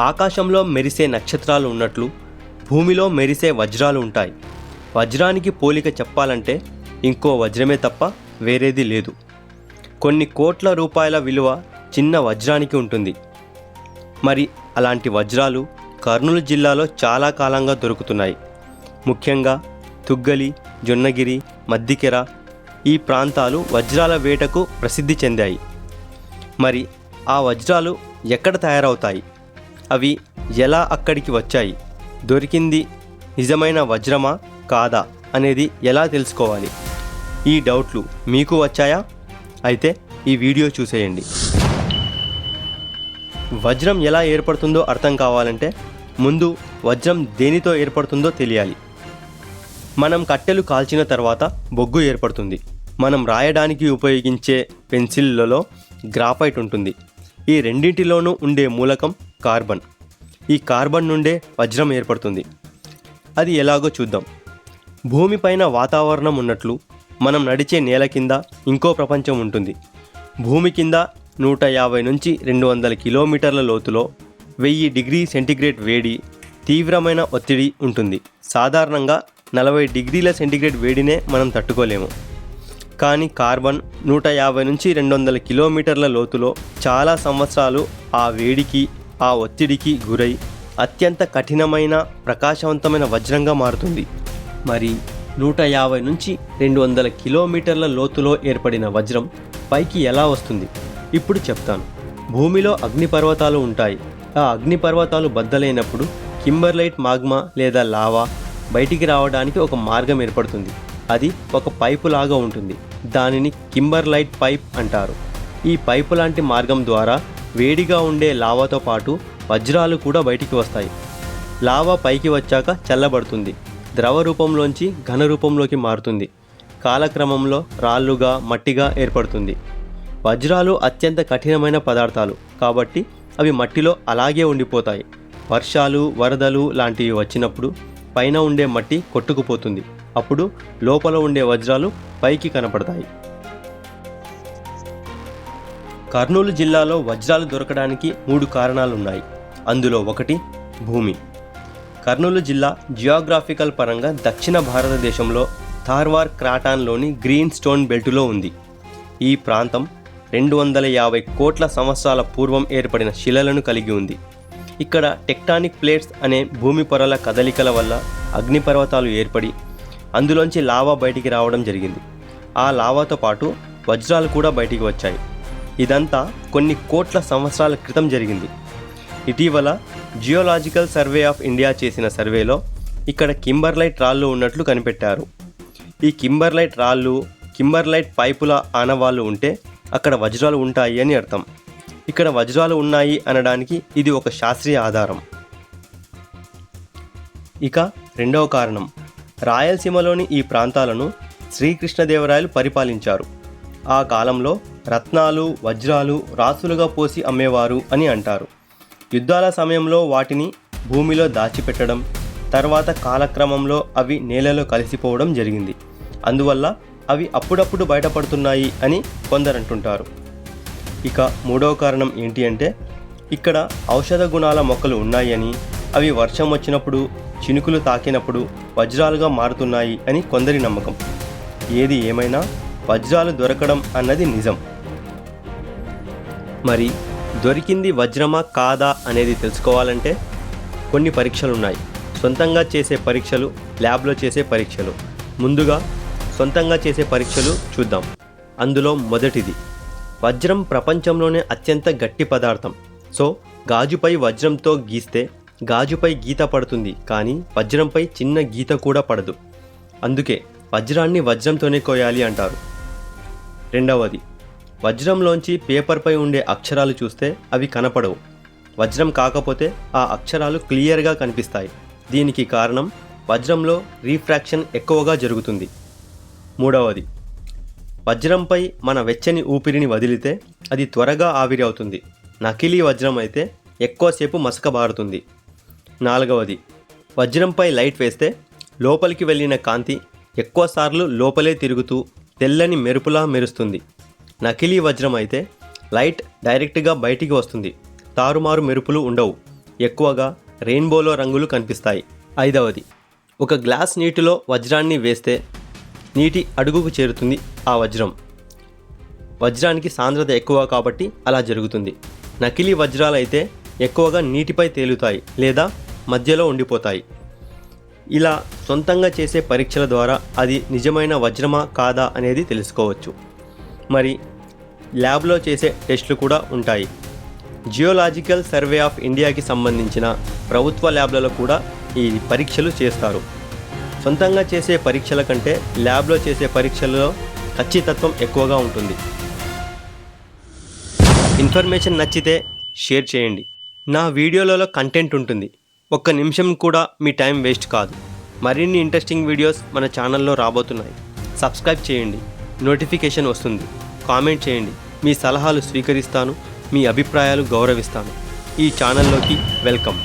ఆకాశంలో మెరిసే నక్షత్రాలు ఉన్నట్లు భూమిలో మెరిసే వజ్రాలు ఉంటాయి. వజ్రానికి పోలిక చెప్పాలంటే ఇంకో వజ్రమే తప్ప వేరేది లేదు. కొన్ని కోట్ల రూపాయల విలువ చిన్న వజ్రానికి ఉంటుంది. మరి అలాంటి వజ్రాలు కర్నూలు జిల్లాలో చాలా కాలంగా దొరుకుతున్నాయి. ముఖ్యంగా తుగ్గలి జొన్నగిరి మద్దికెర ఈ ప్రాంతాలు వజ్రాల వేటకు ప్రసిద్ధి చెందాయి. మరి ఆ వజ్రాలు ఎక్కడ తయారవుతాయి? అవి ఎలా అక్కడికి వచ్చాయి? దొరికింది నిజమైన వజ్రమా? కాదా? అనేది ఎలా తెలుసుకోవాలి? ఈ డౌట్లు మీకు వచ్చాయా? అయితే ఈ వీడియో చూసేయండి. వజ్రం ఎలా ఏర్పడుతుందో అర్థం కావాలంటే ముందు వజ్రం దేనితో ఏర్పడుతుందో తెలియాలి. మనం కట్టెలు కాల్చిన తర్వాత బొగ్గు ఏర్పడుతుంది. మనం రాయడానికి ఉపయోగించే పెన్సిల్లలో గ్రాఫైట్ ఉంటుంది. ఈ రెండింటిలోనూ ఉండే మూలకం కార్బన్. ఈ కార్బన్ నుండే వజ్రం ఏర్పడుతుంది. అది ఎలాగో చూద్దాం. భూమిపైన వాతావరణం ఉన్నట్లు మనం నడిచే నేల కింద ఇంకో ప్రపంచం ఉంటుంది. భూమి కింద నూట యాభై నుంచి రెండు వందల కిలోమీటర్ల లోతులో వెయ్యి డిగ్రీ సెంటీగ్రేడ్ వేడి తీవ్రమైన ఒత్తిడి ఉంటుంది. సాధారణంగా నలభై డిగ్రీల సెంటీగ్రేడ్ వేడినే మనం తట్టుకోలేము. కానీ కార్బన్ నూట యాభై నుంచి రెండు వందల కిలోమీటర్ల లోతులో చాలా సంవత్సరాలు ఆ వేడికి ఆ ఒత్తిడికి గురై అత్యంత కఠినమైన ప్రకాశవంతమైన వజ్రంగా మారుతుంది. మరి నూట యాభై నుంచి రెండు వందల కిలోమీటర్ల లోతులో ఏర్పడిన వజ్రం పైకి ఎలా వస్తుంది? ఇప్పుడు చెప్తాను. భూమిలో అగ్నిపర్వతాలు ఉంటాయి. ఆ అగ్నిపర్వతాలు బద్దలైనప్పుడు కింబర్లైట్ మాగ్మా లేదా లావా బయటికి రావడానికి ఒక మార్గం ఏర్పడుతుంది. అది ఒక పైపు లాగా ఉంటుంది. దానిని కింబర్లైట్ పైప్ అంటారు. ఈ పైపు లాంటి మార్గం ద్వారా వేడిగా ఉండే లావాతో పాటు వజ్రాలు కూడా బయటికి వస్తాయి. లావా పైకి వచ్చాక చల్లబడుతుంది. ద్రవ రూపంలోంచి ఘన రూపంలోకి మారుతుంది. కాలక్రమంలో రాళ్ళుగా మట్టిగా ఏర్పడుతుంది. వజ్రాలు అత్యంత కఠినమైన పదార్థాలు. కాబట్టి అవి మట్టిలో అలాగే ఉండిపోతాయి. వర్షాలు వరదలు లాంటివి వచ్చినప్పుడు పైన ఉండే మట్టి కొట్టుకుపోతుంది. అప్పుడు లోపల ఉండే వజ్రాలు పైకి కనపడతాయి. కర్నూలు జిల్లాలో వజ్రాలు దొరకడానికి మూడు కారణాలు ఉన్నాయి అందులో ఒకటి భూమి. కర్నూలు జిల్లా జియోగ్రాఫికల్ పరంగా దక్షిణ భారతదేశంలో థార్వార్ క్రాటాన్లోని గ్రీన్ స్టోన్ బెల్టులో ఉంది. ఈ ప్రాంతం రెండు వందల యాభై కోట్ల సంవత్సరాల పూర్వం ఏర్పడిన శిలలను కలిగి ఉంది. ఇక్కడ టెక్టానిక్ ప్లేట్స్ అనే భూమి పొరల కదలికల వల్ల అగ్నిపర్వతాలు ఏర్పడి అందులోంచి లావా బయటికి రావడం జరిగింది. ఆ లావాతో పాటు వజ్రాలు కూడా బయటికి వచ్చాయి. ఇదంతా కొన్ని కోట్ల సంవత్సరాల క్రితం జరిగింది. ఇటీవల జియోలాజికల్ సర్వే ఆఫ్ ఇండియా చేసిన సర్వేలో ఇక్కడ కింబర్లైట్ రాళ్ళు ఉన్నట్లు కనిపెట్టారు. ఈ కింబర్లైట్ రాళ్ళు కింబర్లైట్ పైపుల ఆనవాళ్ళు ఉంటే అక్కడ వజ్రాలు ఉంటాయి అని అర్థం. ఇక్కడ వజ్రాలు ఉన్నాయి అనడానికి ఇది ఒక శాస్త్రీయ ఆధారం. ఇక రెండవ కారణం. రాయలసీమలోని ఈ ప్రాంతాలను శ్రీకృష్ణదేవరాయలు పరిపాలించారు. ఆ కాలంలో రత్నాలు వజ్రాలు రాసులుగా పోసి అమ్మేవారు అని అంటారు. యుద్ధాల సమయంలో వాటిని భూమిలో దాచిపెట్టడం తర్వాత కాలక్రమంలో అవి నేలలో కలిసిపోవడం జరిగింది. అందువల్ల అవి అప్పుడప్పుడు బయటపడుతున్నాయి అని కొందరంటుంటారు. ఇక మూడవ కారణం ఏంటి అంటే ఇక్కడ ఔషధ గుణాల మొక్కలు ఉన్నాయని అవి వర్షం వచ్చినప్పుడు చినుకులు తాకినప్పుడు వజ్రాలుగా మారుతున్నాయి అని కొందరి నమ్మకం. ఏది ఏమైనా వజ్రాలు దొరకడం అన్నది నిజం. మరి దొరికింది వజ్రమా కాదా అనేది తెలుసుకోవాలంటే కొన్ని పరీక్షలు ఉన్నాయి సొంతంగా చేసే పరీక్షలు ల్యాబ్లో చేసే పరీక్షలు. ముందుగా సొంతంగా చేసే పరీక్షలు చూద్దాం. అందులో మొదటిది వజ్రం ప్రపంచంలోనే అత్యంత గట్టి పదార్థం. సో గాజుపై వజ్రంతో గీస్తే గాజుపై గీత పడుతుంది కానీ వజ్రంపై చిన్న గీత కూడా పడదు. అందుకే వజ్రాన్ని వజ్రంతోనే కోయాలి అంటారు. రెండవది వజ్రంలోంచి పేపర్పై ఉండే అక్షరాలు చూస్తే అవి కనపడవు. వజ్రం కాకపోతే ఆ అక్షరాలు క్లియర్గా కనిపిస్తాయి. దీనికి కారణం వజ్రంలో రీఫ్రాక్షన్ ఎక్కువగా జరుగుతుంది. మూడవది వజ్రంపై మన వెచ్చని ఊపిరిని వదిలితే అది త్వరగా ఆవిరి అవుతుంది నకిలీ వజ్రం అయితే ఎక్కువసేపు మసకబారుతుంది. నాలుగవది వజ్రంపై లైట్ వేస్తే లోపలికి వెళ్ళిన కాంతి ఎక్కువసార్లు లోపలే తిరుగుతూ తెల్లని మెరుపులా మెరుస్తుంది. నకిలీ వజ్రం అయితే లైట్ డైరెక్ట్గా బయటికి వస్తుంది. తారుమారు మెరుపులు ఉండవు. ఎక్కువగా రెయిన్బోలో రంగులు కనిపిస్తాయి. ఐదవది ఒక గ్లాస్ నీటిలో వజ్రాన్ని వేస్తే నీటి అడుగుకు చేరుతుంది ఆ వజ్రం. వజ్రానికి సాంద్రత ఎక్కువ కాబట్టి అలా జరుగుతుంది. నకిలీ వజ్రాలు అయితే ఎక్కువగా నీటిపై తేలుతాయి లేదా మధ్యలో ఉండిపోతాయి. ఇలా సొంతంగా చేసే పరీక్షల ద్వారా అది నిజమైన వజ్రమా కాదా అనేది తెలుసుకోవచ్చు. మరి ల్యాబ్లో చేసే టెస్టులు కూడా ఉంటాయి. జియోలాజికల్ సర్వే ఆఫ్ ఇండియాకి సంబంధించిన ప్రభుత్వ ల్యాబ్లలో కూడా ఈ పరీక్షలు చేస్తారు. సొంతంగా చేసే పరీక్షల కంటే ల్యాబ్లో చేసే పరీక్షలలో ఖచ్చితత్వం ఎక్కువగా ఉంటుంది. ఇన్ఫర్మేషన్ నచ్చితే షేర్ చేయండి. నా వీడియోలలో కంటెంట్ ఉంటుంది. ఒక్క నిమిషం కూడా మీ టైం వేస్ట్ కాదు. మరిన్ని ఇంట్రెస్టింగ్ వీడియోస్ మన ఛానల్లో రాబోతున్నాయి. సబ్స్క్రైబ్ చేయండి. నోటిఫికేషన్ వస్తుంది. కామెంట్ చేయండి. మీ సలహాలు స్వీకరిస్తాను. మీ అభిప్రాయాలు గౌరవిస్తాను. ఈ ఛానల్లోకి వెల్కమ్.